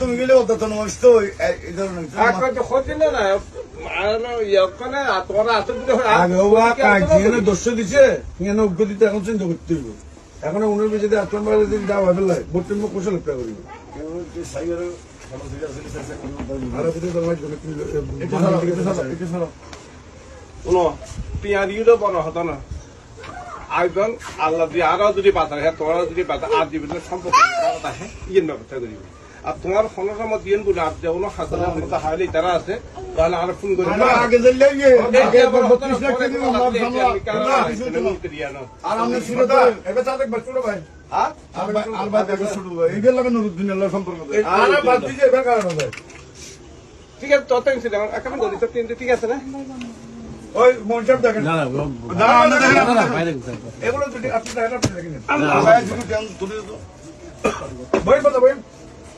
তুমি গেলে ওটা তো নষ্ট এই ধরনের দিছে এখানে অজ্ঞ দিতে এখন চিন্তা করতে হইব এখন উনের বেশি দিয়ে আত্মন বাড়ি যদি কোশল একটা করিব। যদি হতো না। আল্লাহ দিয়ে আরও যদি পাতা হ্যাঁ তোরা যদি পাতা আর জীবনের সম্পর্ক কথা হ্যাঁ ইয়েন ব্যবস্থা করিব। আর তোমার দিয়েন বলে আর যে কোনো হাজার মতো হাইলে তারা আছে তাহলে আর ফোন করি আগে দিলে ইয়ে আগে 32 লাখ টাকা দিলাম আমরা সামলা আর আমরা শুরু তো এবার চাঁদ একবার ভাই আর আর বাদ দেখো শুরু এই গেল নুরুদ্দিন আল্লাহ সম্পর্ক আর বাদ দিছে এবার কারণ ভাই ঠিক আছে তত তো তিনটে ঠিক আছে না ওই মনসাব দেখেন না না দেখেন এগুলো যদি আপনি দেখেন আপনি দেখেন আল্লাহ ভাই শুরু কেন তুলে তো বই কথা বই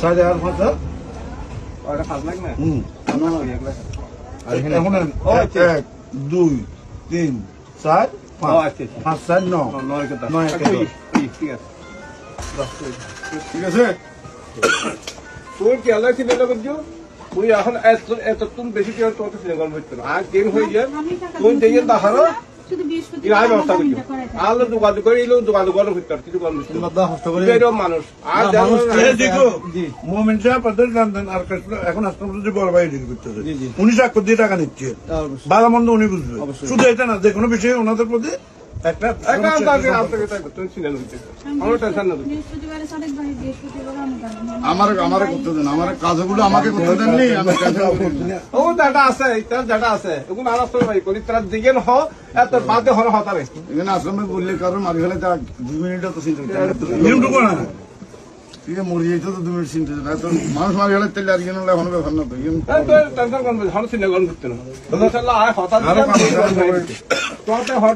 সাড়ে আট পাঁচ ওটা পাঁচ লাখ না? হুম। না না এক আচ্ছা। দুই তিন চার পাঁচ। আচ্ছা আচ্ছা। পাঁচ চার নয় নয় ওই, ঠিক আছে। ঠিক আছে। তুই কি আল্লাহ চিনে নেবেন যে তুই এখন এত এত তুমি বেশি কেউ গল্প হচ্ছে না। আর দিন হয়ে যায়। তুই দিয়ে ব্যবস্থা করছি দোকান করে এলো দোকান গল্প হচ্ছে কিছু গল্প মানুষ। আর আর এখন বড় ভাই করতেছে উনি স্বাক্ষর দিয়ে টাকা নিচ্ছে। ভালো মন্দ উনি বুঝবে। শুধু এটা না যে কোনো বিষয়ে ওনাদের প্রতি আমার আমার আমার করতে দেন আমার কাজগুলো আমাকে করতে দেননি ও দাদা আছে তার দাদা আছে। ওগুলো আলাপ করে ভাই করি তারা দিকে ন এত বাদে হর হতারে এখানে আশ্রমে বললে কারণ মারি গেলে দুই মিনিট তো মারি ফেলে তেলে আর কেন এখন ব্যাপার না তো ইয়ে টেনশন করবে হর চিনে গল্প করতে না ইনশাআল্লাহ আয় হঠাৎ আরও পাঁচ হাজার তোতে হর